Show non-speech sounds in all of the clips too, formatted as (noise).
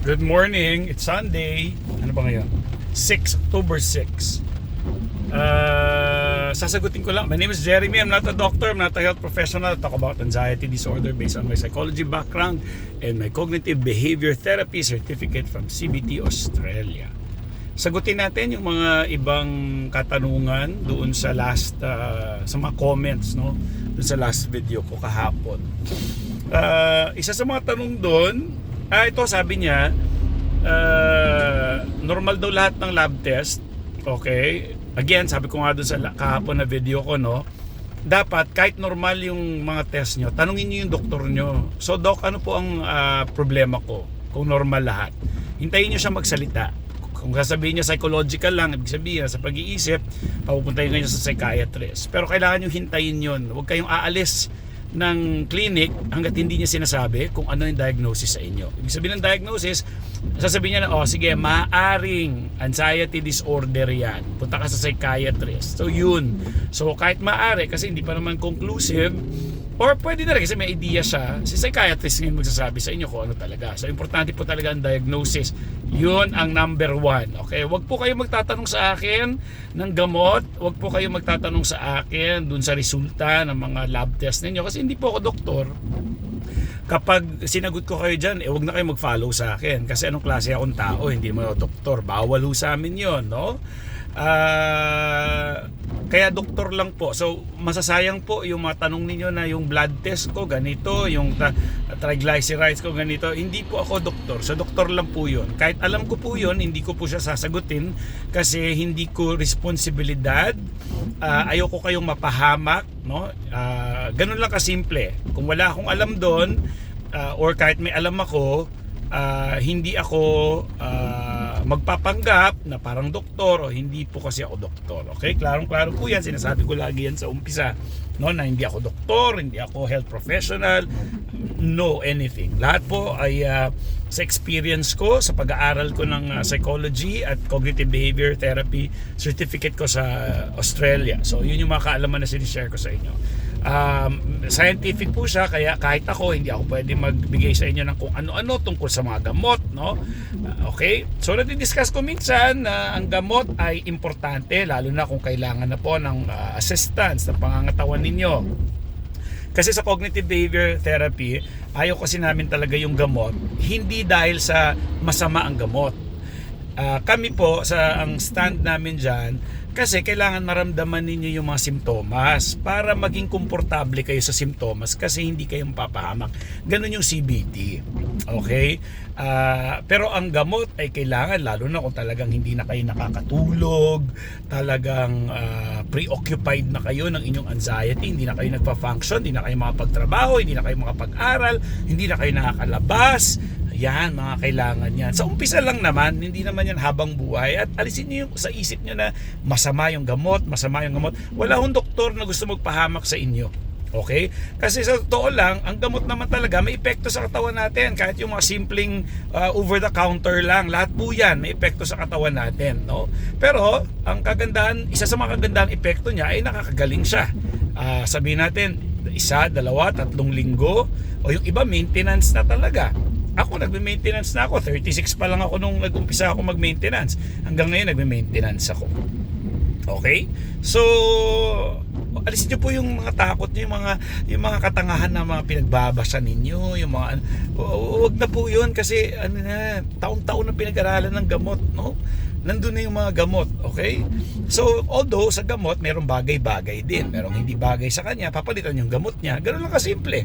Good morning. It's Sunday. Ano ba ngayon? 6 October 6. Uh, sasagutin ko lang. My name is Jeremy. I'm not a doctor. I'm not a health professional. I talk about anxiety disorder based on my psychology background and my cognitive behavior therapy certificate from CBT Australia. Sagutin natin yung mga ibang katanungan doon sa last uh, sa mga comments no doon sa last video ko kahapon. Uh, isa sa mga tanong doon, ah, ito sabi niya, uh, normal daw lahat ng lab test. Okay? Again, sabi ko nga doon sa kahapon na video ko, no? Dapat, kahit normal yung mga test nyo, tanungin nyo yung doktor nyo. So, doc, ano po ang ah, problema ko? Kung normal lahat. Hintayin nyo siya magsalita. Kung sasabihin niya psychological lang, ibig sabihin sa pag-iisip, papupuntahin niya sa psychiatrist. Pero kailangan nyo hintayin yun. Huwag kayong aalis ng clinic hanggat hindi niya sinasabi kung ano yung diagnosis sa inyo. Ibig sabihin ng diagnosis, sasabihin niya na, oh sige, maaring anxiety disorder yan. Punta ka sa psychiatrist. So yun. So kahit maari, kasi hindi pa naman conclusive, or pwede na rin kasi may idea siya, si psychiatrist ngayon magsasabi sa inyo kung ano talaga. So importante po talaga ang diagnosis. Yun ang number one. Okay, wag po kayo magtatanong sa akin ng gamot. Wag po kayo magtatanong sa akin dun sa resulta ng mga lab test ninyo kasi hindi po ako doktor. Kapag sinagot ko kayo dyan, eh wag na kayo mag-follow sa akin kasi anong klase akong tao, hindi mo doktor. Bawal ho sa amin yon no? Ah, kaya doktor lang po. So, masasayang po yung mga tanong ninyo na yung blood test ko ganito, yung triglycerides ko ganito. Hindi po ako doktor. So, doktor lang po yun. Kahit alam ko po yun, hindi ko po siya sasagutin kasi hindi ko responsibilidad. Ah, ayoko kayong mapahamak. No? Ah, ganun lang kasimple. Kung wala akong alam doon, ah, or kahit may alam ako, ah, hindi ako ah, magpapanggap na parang doktor o hindi po kasi ako doktor. Okay? Klarong-klaro po yan. Sinasabi ko lagi yan sa umpisa. No, na hindi ako doktor, hindi ako health professional, no anything. Lahat po ay ah, sa experience ko, sa pag-aaral ko ng ah, psychology at cognitive behavior therapy certificate ko sa Australia. So, yun yung mga kaalaman na sinishare ko sa inyo. Um, scientific po siya kaya kahit ako hindi ako pwede magbigay sa inyo ng kung ano-ano tungkol sa mga gamot no? Uh, okay? So nadi-discuss ko minsan na ang gamot ay importante lalo na kung kailangan na po ng uh, assistance ng pangangatawan ninyo. Kasi sa cognitive behavior therapy, ayaw kasi namin talaga yung gamot, hindi dahil sa masama ang gamot. Ah, kami po, sa ang stand namin dyan, kasi kailangan maramdaman ninyo yung mga simptomas para maging komportable kayo sa simptomas kasi hindi kayo mapapahamak. Ganun yung CBT. Okay? Ah, pero ang gamot ay kailangan lalo na kung talagang hindi na kayo nakakatulog, talagang ah, preoccupied na kayo ng inyong anxiety, hindi na kayo nagpa-function, hindi na kayo makapagtrabaho, hindi na kayo makapag-aral, hindi na kayo nakakalabas, yan, mga kailangan yan. Sa umpisa lang naman, hindi naman yan habang buhay. At alisin niyo yung sa isip niyo na masama yung gamot, masama yung gamot. Wala hong doktor na gusto magpahamak sa inyo. Okay? Kasi sa totoo lang, ang gamot naman talaga may epekto sa katawan natin. Kahit yung mga simpleng uh, over the counter lang, lahat po yan may epekto sa katawan natin. No? Pero, ang kagandahan, isa sa mga kagandahang epekto niya ay nakakagaling siya. Ah, sabihin natin, isa, dalawa, tatlong linggo, o yung iba maintenance na talaga. Ako nagme-maintenance na ako. 36 pa lang ako nung nag-umpisa ako mag-maintenance. Hanggang ngayon nagme-maintenance ako. Okay? So, alisin niyo po yung mga takot niyo, yung mga yung mga katangahan na mga pinagbabasa ninyo, yung mga huwag na po 'yun kasi ano na, taon-taon na pinag-aralan ng gamot, no? Nandun na yung mga gamot, okay? So, although sa gamot, merong bagay-bagay din. Merong hindi bagay sa kanya, papalitan yung gamot niya. Ganun lang kasimple.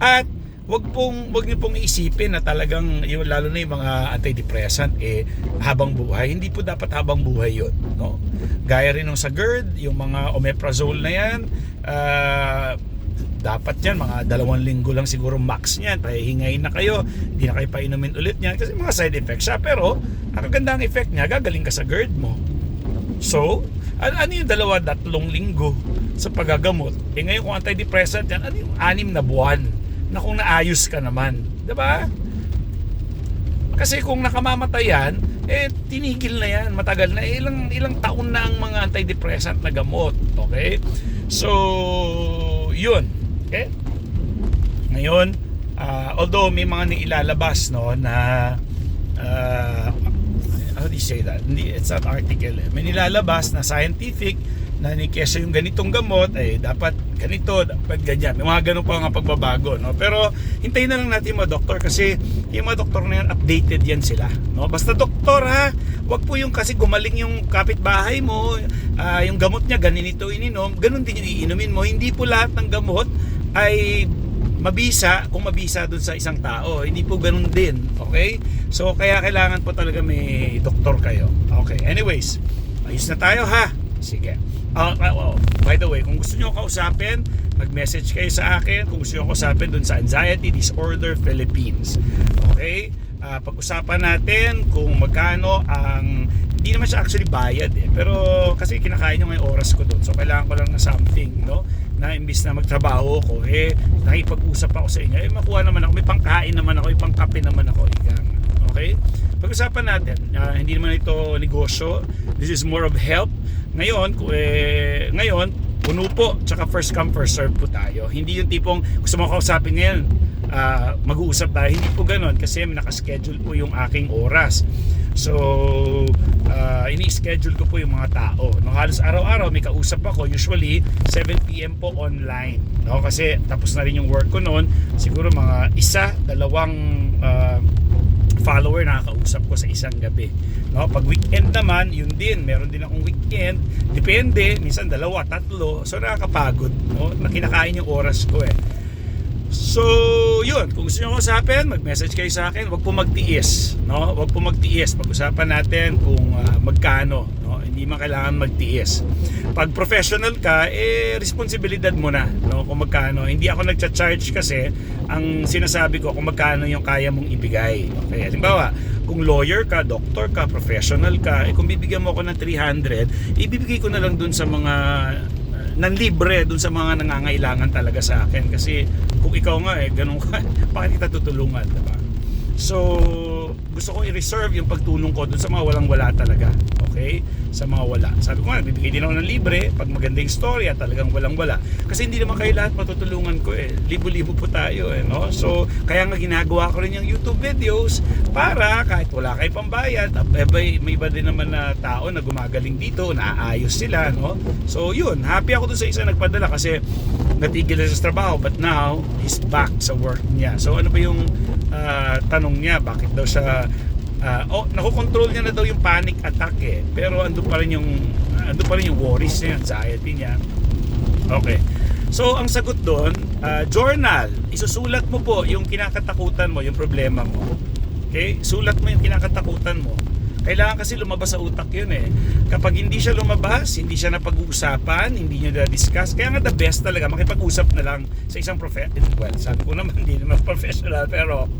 At wag pong wag niyo pong isipin na talagang yung lalo na yung mga antidepressant eh habang buhay. Hindi po dapat habang buhay yon no? Gaya rin nung sa GERD yung mga omeprazole na yan ah, dapat yan mga dalawang linggo lang siguro max niyan. Pahihingayin na kayo hindi na kayo painumin ulit niyan kasi mga side effects siya. Pero ang kagandang effect niya gagaling ka sa GERD mo. So, ano, ano yung dalawa, tatlong linggo sa pagagamot? Eh ngayon kung antidepressant yan, ano yung anim na buwan na kung naayos ka naman? ba? Kasi kung nakamamatay yan, eh tinigil na yan, matagal na. Eh, ilang, ilang taon na ang mga antidepressant na gamot. Okay? So, yun. Okay? Ngayon, ah, although may mga niilalabas no, na uh, how do you say that? It's not article. Eh. May nilalabas na scientific na ni kesa yung ganitong gamot ay dapat ganito, dapat ganyan. May mga ganun pa nga pagbabago, no? Pero hintayin na lang natin mga doktor kasi yung mga doktor na yan, updated yan sila, no? Basta doktor ha, wag po yung kasi gumaling yung kapitbahay mo, ah, yung gamot niya ganito ininom, ganun din yung iinumin mo. Hindi po lahat ng gamot ay mabisa kung mabisa dun sa isang tao. Hindi po ganun din. Okay? So, kaya kailangan po talaga may doktor kayo. Okay. Anyways, ayos na tayo ha. Sige. Ah, ah, oh, by the way, kung gusto nyo kausapin, mag-message kayo sa akin kung gusto nyo kausapin dun sa Anxiety Disorder Philippines. Okay? Ah, pag-usapan natin kung magkano ang hindi naman siya actually bayad eh. Pero kasi kinakain nyo ngayong oras ko doon. So kailangan ko lang na something, no? Na imbis na magtrabaho ko, eh, nakipag-usap ako sa inyo. Eh, makuha naman ako. May pangkain naman ako. May pangkape naman ako. Ika. Okay? Pag-usapan natin. ah, hindi naman ito negosyo. This is more of help. Ngayon, eh, ngayon, puno po. Tsaka first come, first serve po tayo. Hindi yung tipong gusto mo kausapin ngayon ah, mag-uusap tayo. Hindi po ganun kasi nakaschedule po yung aking oras. So, ah, ini-schedule ko po yung mga tao. No, halos araw-araw may kausap ako. Usually, 7pm po online. No, kasi tapos na rin yung work ko noon. Siguro mga isa, dalawang ah, follower na nakakausap ko sa isang gabi. No, pag weekend naman, yun din, meron din akong weekend. Depende, minsan dalawa, tatlo. So nakakapagod, no? Na kinakain yung oras ko eh. So, yun, kung gusto niyo ko usapin, mag-message kayo sa akin, wag po magtiis, no? Wag po magtiis. Pag-usapan natin kung ah, magkano, no? Hindi man kailangan magtiis. Pag professional ka, eh responsibilidad mo na, no? Kung magkano. Hindi ako nagcha-charge kasi ang sinasabi ko kung magkano yung kaya mong ibigay. Okay, halimbawa, kung lawyer ka, doctor ka, professional ka, eh kung bibigyan mo ako ng 300, ibibigay ko na lang dun sa mga ng libre dun sa mga nangangailangan talaga sa akin kasi kung ikaw nga eh ganun ka (laughs) bakit kita tutulungan diba so gusto ko i-reserve yung pagtulong ko dun sa mga walang wala talaga okay? Sa mga wala. Sabi ko nga bibigay din ako ng libre pag maganda yung story at talagang walang wala. Kasi hindi naman kayo lahat matutulungan ko eh. Libo-libo po tayo eh no? So kaya nga ginagawa ko rin yung YouTube videos para kahit wala kayo pambayad may, iba din naman na tao na gumagaling dito naayos sila no? So yun. Happy ako dun sa isa nagpadala kasi natigil na sa trabaho but now he's back sa work niya. So ano ba yung ah, tanong niya? Bakit daw siya ah, oh nakokontrol niya na daw yung panic attack eh. Pero ando pa rin yung ando pa rin yung worries niya anxiety niya. Okay. So ang sagot doon ah, journal isusulat mo po yung kinakatakutan mo yung problema mo. Okay? Sulat mo yung kinakatakutan mo. Kailangan kasi lumabas sa utak yun eh. Kapag hindi siya lumabas, hindi siya napag-uusapan, hindi nyo na-discuss, kaya nga the best talaga, makipag-usap na lang sa isang professional. Well, sabi ko naman, (laughs) hindi naman professional, pero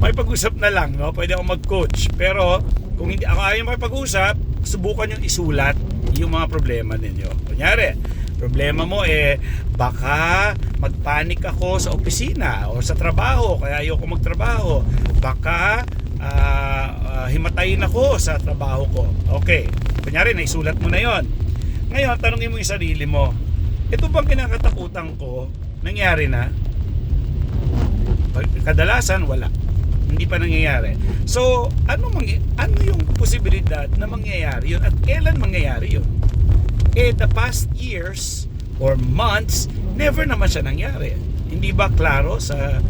makipag-usap na lang, no? Pwede ako mag-coach. Pero, kung hindi ako ayaw makipag-usap, subukan yung isulat yung mga problema ninyo. Kunyari, problema mo eh baka magpanik ako sa opisina o sa trabaho kaya ayoko magtrabaho. Baka ah, ah, himatayin ako sa trabaho ko. Okay. Kunyari naisulat mo na yon ngayon tanongin mo yung sarili mo ito bang kinakatakutan ko? Nangyari na? Kadalasan wala hindi pa nangyayari. So ano mangy- ano yung posibilidad na mangyayari yun? At kailan mangyayari yun? Eh the past years or months never naman siya nangyari. Hindi ba klaro sa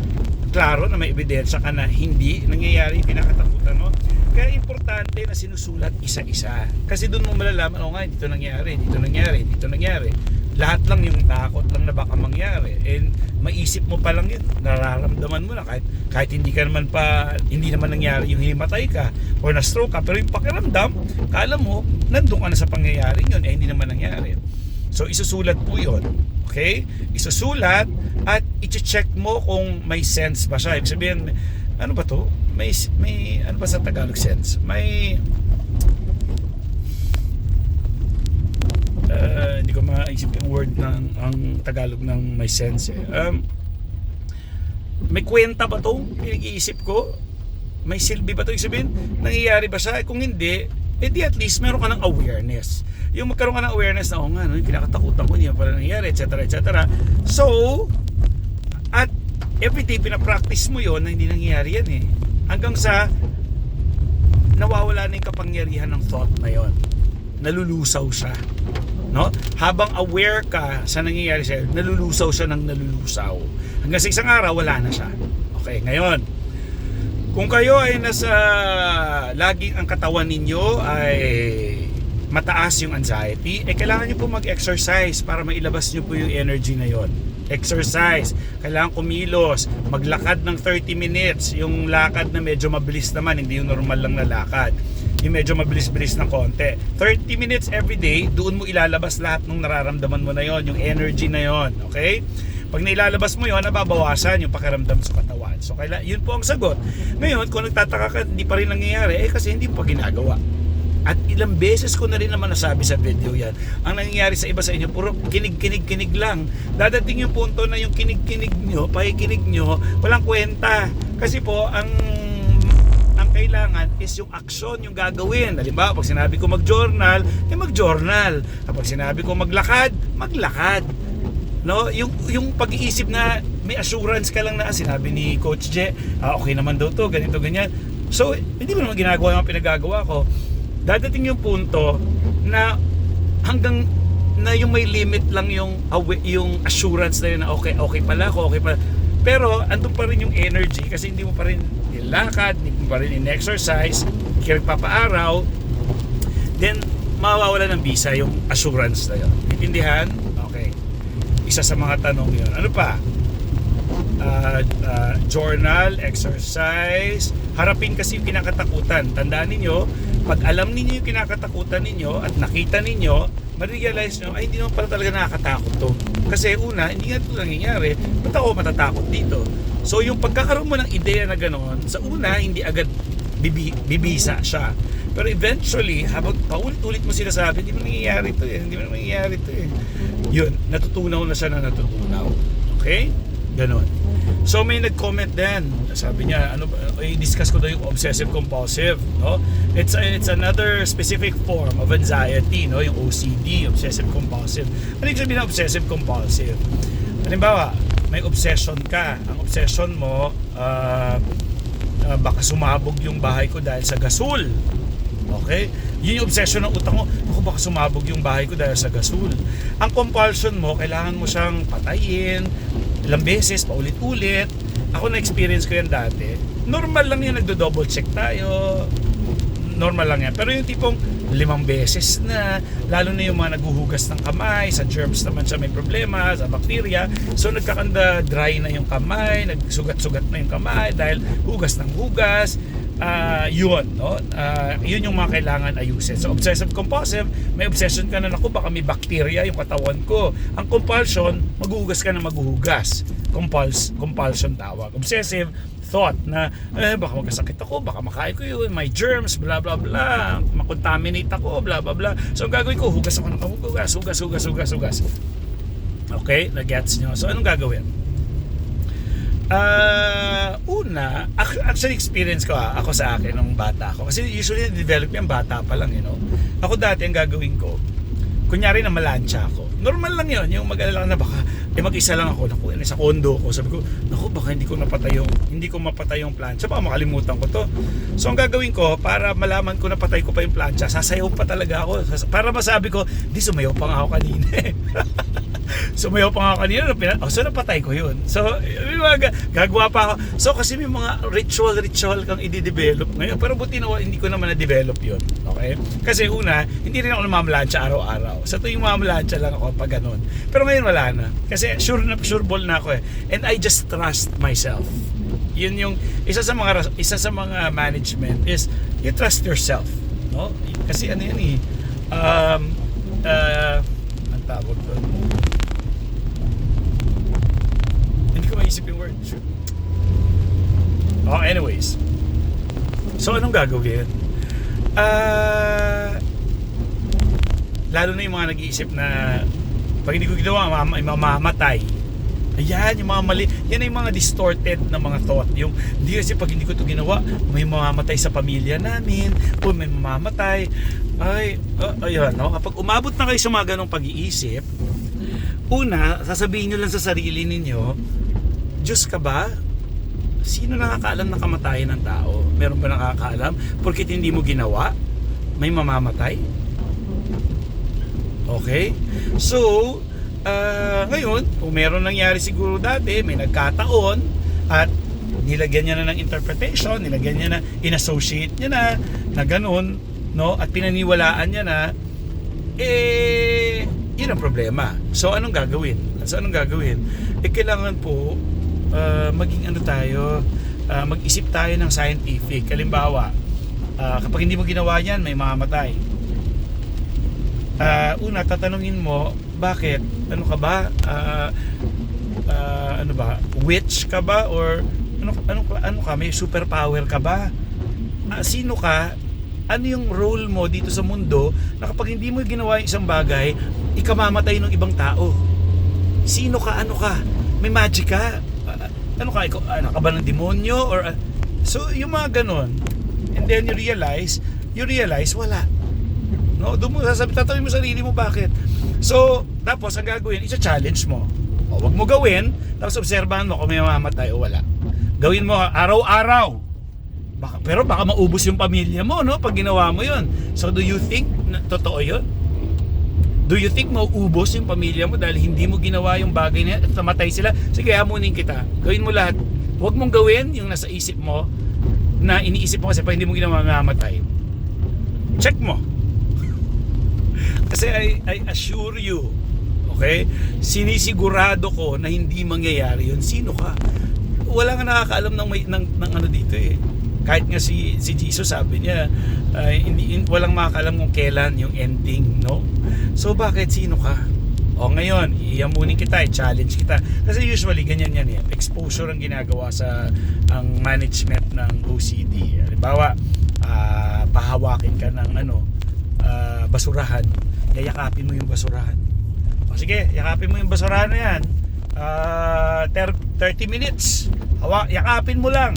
klaro na may ebidensya ka na hindi nangyayari yung kinakatakutan mo? Kaya importante na sinusulat isa-isa. Kasi doon mo malalaman oh nga dito nangyari dito nangyari dito nangyari lahat lang yung takot lang na baka mangyari. And maisip mo pa lang yun. Nararamdaman mo na kahit kahit hindi ka naman pa hindi naman nangyari yung himatay ka or na stroke ka. Pero yung pakiramdam kala mo nandun ka na sa pangyayari yun eh hindi naman nangyari. So isusulat po yun. Okay? Isusulat at i-check mo kung may sense ba siya. Ibig sabihin ano ba to? May may ano ba sa Tagalog sense? May uh, hindi ko maisip yung word ng ang Tagalog ng may sense eh. Um, may kwenta ba to? Pinag-iisip ko. May silbi ba to? Ibig sabihin, nangyayari ba siya? Kung hindi, eh di at least meron ka ng awareness. Yung magkaroon ka ng awareness na, oh nga, yung kinakatakutan ko, hindi yan pala nangyayari, etc. etc. So, at everyday pinapractice mo yon na hindi nangyayari yan eh. Hanggang sa nawawala na yung kapangyarihan ng thought na yon. Nalulusaw siya. No? Habang aware ka sa nangyayari sa'yo, nalulusaw siya ng nalulusaw. Hanggang sa isang araw, wala na siya. Okay, ngayon, kung kayo ay nasa laging ang katawan ninyo ay mataas yung anxiety, eh kailangan nyo po mag-exercise para mailabas nyo po yung energy na yon. Exercise. Kailangan kumilos. Maglakad ng 30 minutes. Yung lakad na medyo mabilis naman, hindi yung normal lang na lakad. Yung medyo mabilis-bilis ng konti. 30 minutes every day, doon mo ilalabas lahat ng nararamdaman mo na yon, yung energy na yon. Okay? Pag nailalabas mo yon, nababawasan yung pakiramdam sa katawan. So, kaila, yun po ang sagot. Ngayon, kung nagtataka ka, hindi pa rin nangyayari, eh kasi hindi mo pa ginagawa. At ilang beses ko na rin naman nasabi sa video yan. Ang nangyayari sa iba sa inyo, puro kinig-kinig-kinig lang. Dadating yung punto na yung kinig-kinig nyo, pakikinig nyo, walang kwenta. Kasi po, ang ang kailangan is yung aksyon, yung gagawin. Halimbawa, pag sinabi ko mag-journal, eh mag-journal. Kapag sinabi ko maglakad, maglakad. No, yung yung pag-iisip na may assurance ka lang na ah, sinabi ni Coach Je, ah, okay naman daw to, ganito ganyan. So, hindi mo naman ginagawa yung pinagagawa ko. Dadating yung punto na hanggang na yung may limit lang yung yung assurance na yun na okay, okay pala ako, okay pala. Pero andun pa rin yung energy kasi hindi mo pa rin nilakad, pa rin in-exercise, kaya papaaraw, then mawawala ng visa yung assurance na yun. Intindihan? Okay. Isa sa mga tanong yun. Ano pa? Uh, uh, journal, exercise, harapin kasi yung kinakatakutan. Tandaan ninyo, pag alam ninyo yung kinakatakutan ninyo at nakita ninyo, ma-realize nyo, ay hindi naman pala talaga nakakatakot to. Kasi una, hindi nga ito nangyayari, ba't ako matatakot dito? So yung pagkakaroon mo ng ideya na gano'n, sa una, hindi agad bibi, bibisa siya. Pero eventually, habang paulit-ulit mo sinasabi, hindi mo nangyayari to eh, hindi mo nangyayari to eh. Yun, natutunaw na siya na natutunaw. Okay? Ganon. So may nag-comment din. Sabi niya, ano i-discuss ko daw yung obsessive compulsive, no? It's it's another specific form of anxiety, no? Yung OCD, obsessive compulsive. Ano yung sabihin ng obsessive compulsive? Halimbawa, may obsession ka. Ang obsession mo, ah, ah, baka sumabog yung bahay ko dahil sa gasol. Okay? Yun yung obsession ng utak mo. Ako baka sumabog yung bahay ko dahil sa gasol. Ang compulsion mo, kailangan mo siyang patayin, ilang beses, paulit-ulit. Ako na-experience ko yan dati. Normal lang yan, nagdo-double check tayo. Normal lang yan. Pero yung tipong limang beses na, lalo na yung mga naghuhugas ng kamay, sa germs naman siya may problema, sa bacteria. So nagkakanda dry na yung kamay, nagsugat-sugat na yung kamay dahil hugas ng hugas. Ah, yun, no? Ah, yun yung mga kailangan ayusin. So obsessive compulsive, may obsession ka na naku baka may bacteria yung katawan ko. Ang compulsion, maghuhugas ka na maghuhugas. Compuls, compulsion tawag. Obsessive, thought na eh baka magkasakit ako, baka makain ko yun, may germs, bla bla bla, makontaminate ako, bla bla bla. So ang gagawin ko, hugas ako ng hugas, hugas, hugas, hugas, hugas. Okay, na-gets nyo. So anong gagawin? Ah, una, ac- actually experience ko ah, ako sa akin nung bata ako. Kasi usually develop yan bata pa lang, you know. Ako dati ang gagawin ko, kunyari na malansya ako. Normal lang yun, yung mag-alala na baka, eh mag-isa lang ako, naku, eh, sa kondo ko. Sabi ko, naku, baka hindi ko napatay yung, hindi ko mapatay yung plancha, baka makalimutan ko to. So ang gagawin ko, para malaman ko na patay ko pa yung plancha, sasayaw pa talaga ako. Para masabi ko, di sumayaw pa nga ako kanina (laughs) sumayaw pa nga ako kanina, oh, so napatay ko yun. So, mga ga- gagawa pa ako. So, kasi may mga ritual-ritual kang i-develop ngayon. Pero buti na hindi ko naman na-develop yun. Okay? Kasi una, hindi rin ako namamalansya araw-araw. Sa tuwing mamalansya lang ako pag ganun. Pero ngayon wala na. Kasi sure na sure ball na ako eh. And I just trust myself. Yun yung isa sa mga isa sa mga management is you trust yourself, no? Kasi ano yan eh. Um uh, ang tawag doon. Hindi ko maisip yung word. Oh, anyways. So, anong gagawin? Ah... lalo na yung mga nag-iisip na pag hindi ko ginawa, mam- ay mamamatay. Ayan, yung mga mali. Yan ay mga distorted na mga thought. Yung, hindi kasi pag hindi ko to ginawa, may mamamatay sa pamilya namin, o may mamamatay. Ay, uh, ayun, no? Kapag umabot na kayo sa mga ganong pag-iisip, una, sasabihin nyo lang sa sarili ninyo, Diyos ka ba? Sino nakakaalam ng kamatayan ng tao? Meron ba nakakaalam? Porkit hindi mo ginawa, may mamamatay? Okay? So, ah, ngayon, kung meron nangyari siguro dati, may nagkataon at nilagyan niya na ng interpretation, nilagyan niya na, inassociate niya na, na ganun, no? At pinaniwalaan niya na, eh, yun ang problema. So, anong gagawin? So, anong gagawin? Eh, kailangan po, ah, maging ano tayo, ah, mag-isip tayo ng scientific. Halimbawa, ah, kapag hindi mo ginawa yan, may mamamatay. Ah, una, tatanungin mo, bakit? Ano ka ba? Ah, ah, ano ba? Witch ka ba? Or ano, ano, ano ka? May superpower ka ba? Ah, sino ka? Ano yung role mo dito sa mundo na kapag hindi mo ginawa yung isang bagay, ikamamatay ng ibang tao? Sino ka? Ano ka? May magic ka? Ah, ano ka? Ano ka ba ng demonyo? Or, ah, so, yung mga ganon. And then you realize, you realize, wala. No, doon mo sasabi, tatawin mo sarili mo bakit. So, tapos ang gagawin, isa-challenge mo. O, wag mo gawin, tapos obserbahan mo kung may mamamatay o wala. Gawin mo araw-araw. Baka, pero baka maubos yung pamilya mo, no? Pag ginawa mo yun. So, do you think na totoo yun? Do you think mauubos yung pamilya mo dahil hindi mo ginawa yung bagay na at namatay sila? Sige, hamunin kita. Gawin mo lahat. Huwag mong gawin yung nasa isip mo na iniisip mo kasi pag hindi mo ginawa, mamamatay. Check mo. (laughs) Kasi I, I assure you, okay? Sinisigurado ko na hindi mangyayari yun. Sino ka? Wala nga nakakaalam ng, may, ng, ng ano dito eh. Kahit nga si, si Jesus sabi niya, ay, hindi, in, walang makakaalam kung kailan yung ending, no? So bakit sino ka? O ngayon, iyamunin kita, i-challenge kita. Kasi usually, ganyan yan eh. Exposure ang ginagawa sa ang management ng OCD. Halimbawa, ah, pahawakin ka ng ano, ah, basurahan. Yayakapin mo yung basurahan. O sige, yakapin mo yung basurahan na yan. Ah, ter- 30 minutes. Hawa, yakapin mo lang.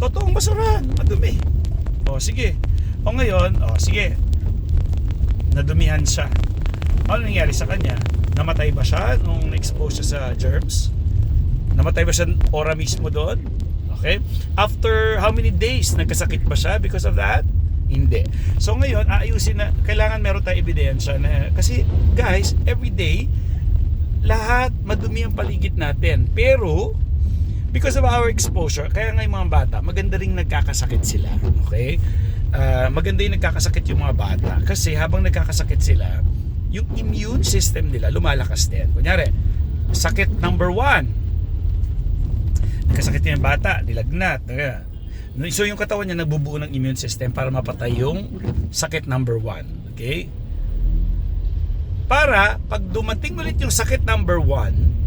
Totoong basurahan, madumi. O sige. O ngayon, o sige. Nadumihan siya. Ano nangyari sa kanya? Namatay ba siya nung na-expose siya sa germs? Namatay ba siya ora mismo doon? Okay? After how many days nagkasakit ba siya because of that? Hindi. So ngayon, aayusin na, kailangan meron tayong ebidensya na, kasi guys, every day, lahat madumi ang paligid natin. Pero, because of our exposure, kaya nga yung mga bata, maganda ring nagkakasakit sila. Okay? Ah, maganda yung nagkakasakit yung mga bata. Kasi habang nagkakasakit sila, yung immune system nila lumalakas din. Kunyari, sakit number one, nagkasakit yung bata, nilagnat. Kaya, So yung katawan niya nagbubuo ng immune system para mapatay yung sakit number one. Okay? Para pag dumating ulit yung sakit number one,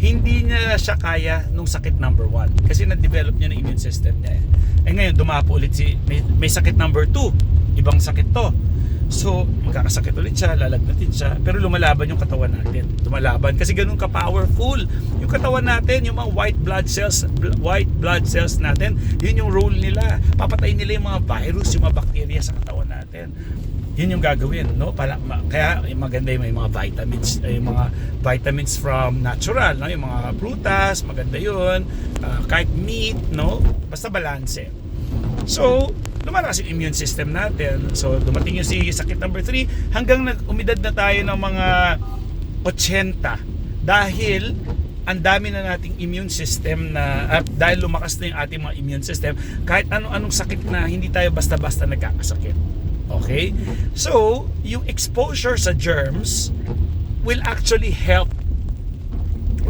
hindi niya siya kaya nung sakit number one. Kasi na-develop niya ng immune system niya. Eh, eh ngayon, dumapo ulit si, may, may sakit number two. Ibang sakit to. So, magkakasakit ulit siya, lalagnatin siya, pero lumalaban yung katawan natin. Lumalaban kasi ganun ka-powerful. Yung katawan natin, yung mga white blood cells, bl- white blood cells natin, yun yung role nila. Papatayin nila yung mga virus, yung mga bacteria sa katawan natin. Yun yung gagawin, no? Para, ma- kaya maganda yung mga vitamins, eh, yung mga vitamins from natural, no? Yung mga prutas, maganda yun. Ah, kahit meat, no? Basta balanse. So, lumalakas yung immune system natin. So, dumating yung si sakit number 3 hanggang nag umidad na tayo ng mga 80 dahil ang dami na nating immune system na at dahil lumakas na yung ating mga immune system kahit ano-anong sakit na hindi tayo basta-basta nagkakasakit. Okay? So, yung exposure sa germs will actually help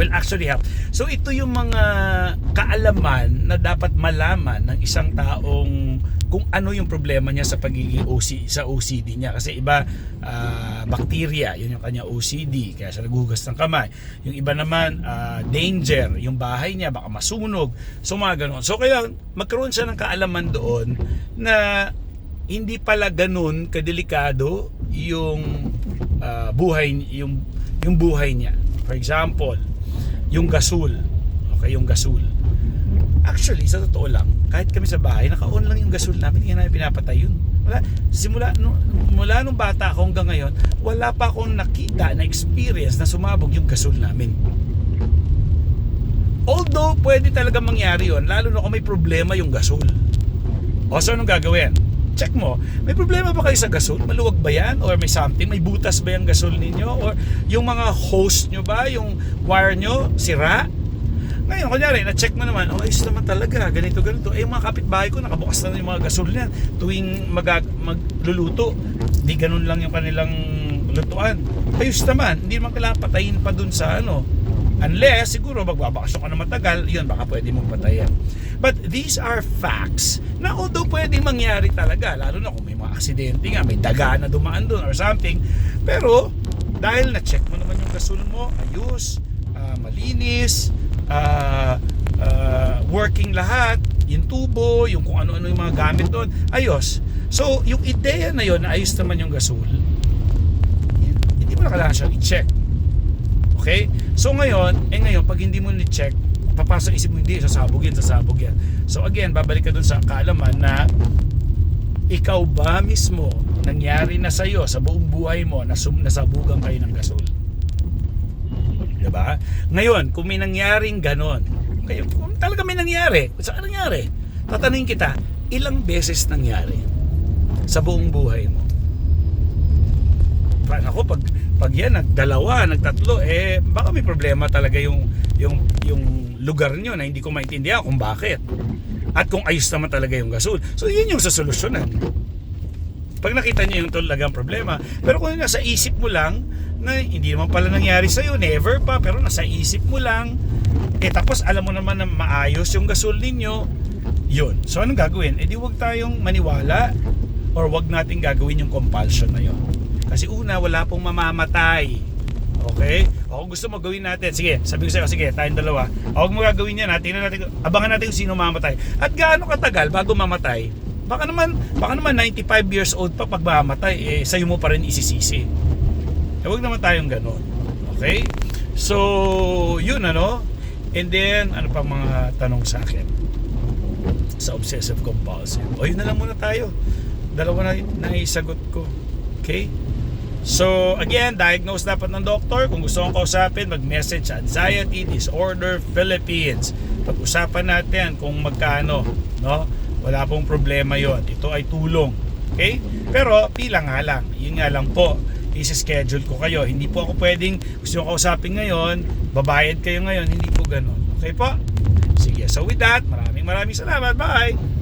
will actually help. So ito yung mga kaalaman na dapat malaman ng isang taong kung ano yung problema niya sa pagiging OC, sa OCD niya. Kasi iba ah, bacteria yun yung kanya OCD kaya siya naghugas ng kamay. Yung iba naman ah, danger yung bahay niya baka masunog. So mga ganun so kaya magkaroon siya ng kaalaman doon na hindi pala ganun kadelikado yung ah, buhay yung yung buhay niya for example yung gasol okay yung gasol Actually, sa totoo lang, kahit kami sa bahay, naka-on lang yung gasol namin, hindi namin pinapatay yun. Wala, simula, no, mula nung bata ako hanggang ngayon, wala pa akong nakita na experience na sumabog yung gasol namin. Although, pwede talaga mangyari yon lalo na kung may problema yung gasol. O, so anong gagawin? Check mo, may problema ba kayo sa gasol? Maluwag ba yan? Or may something? May butas ba yung gasol ninyo? Or yung mga hose nyo ba? Yung wire nyo? Sira? Ngayon, kunyari, na-check mo naman, oh, ayos naman talaga, ganito, ganito. Eh, yung mga kapitbahay ko, nakabukas na yung mga gasol niyan. Tuwing mag magluluto, di ganun lang yung kanilang lutuan. Ayos naman, hindi naman kailangan patayin pa dun sa ano. Unless, siguro, magbabakasyon ka na matagal, yun, baka pwede mong patayin. But these are facts na although pwede mangyari talaga, lalo na kung may mga aksidente nga, may daga na dumaan doon or something. Pero, dahil na-check mo naman yung gasol mo, ayos, ah, malinis, ah, ah, working lahat, yung tubo, yung kung ano-ano yung mga gamit doon, ayos. So, yung ideya na yon na ayos naman yung gasol, hindi mo na kailangan siyang i-check. Okay? So ngayon, eh ngayon, pag hindi mo ni-check, papasok isip mo hindi, sasabog yan, sasabog yan. So again, babalik ka dun sa kaalaman na ikaw ba mismo nangyari na sa'yo sa buong buhay mo na sum- nasabugan kayo ng gasol? Diba? Ngayon, kung may nangyaring ganon, kayo, kung talaga may nangyari, saan nangyari? Tatanungin kita, ilang beses nangyari sa buong buhay mo? Pa- ako pag pag yan nagdalawa, nagtatlo eh baka may problema talaga yung yung yung lugar nyo na hindi ko maintindihan kung bakit. At kung ayos naman talaga yung gasol. So yun yung sasolusyonan. Pag nakita niyo yung talagang problema, pero kung nasa isip mo lang na hindi naman pala nangyari sa iyo, never pa, pero nasa isip mo lang, eh tapos alam mo naman na maayos yung gasol ninyo, yun. So anong gagawin? Eh di wag tayong maniwala or wag nating gagawin yung compulsion na yun. Kasi una, wala pong mamamatay. Okay? O kung gusto mo gawin natin, sige, sabi ko sa'yo, sige, tayong dalawa. O huwag mo gagawin yan, tingnan natin, abangan natin kung sino mamamatay. At gaano katagal bago mamatay? Baka naman, baka naman 95 years old pa pag mamatay, eh, sa'yo mo pa rin isisisi. Eh, huwag naman tayong ganun. Okay? So, yun ano. And then, ano pa mga tanong sa akin? Sa obsessive compulsive. O, yun na lang muna tayo. Dalawa na, na isagot ko. Okay? So, again, diagnose dapat ng doktor. Kung gusto kong kausapin, mag-message sa Anxiety Disorder Philippines. Pag-usapan natin kung magkano. No? Wala pong problema yon. Ito ay tulong. Okay? Pero, pila nga lang. Yun nga lang po. Isi-schedule ko kayo. Hindi po ako pwedeng gusto kong kausapin ngayon, babayad kayo ngayon. Hindi po ganun. Okay po? Sige. So with that, maraming maraming salamat. Bye!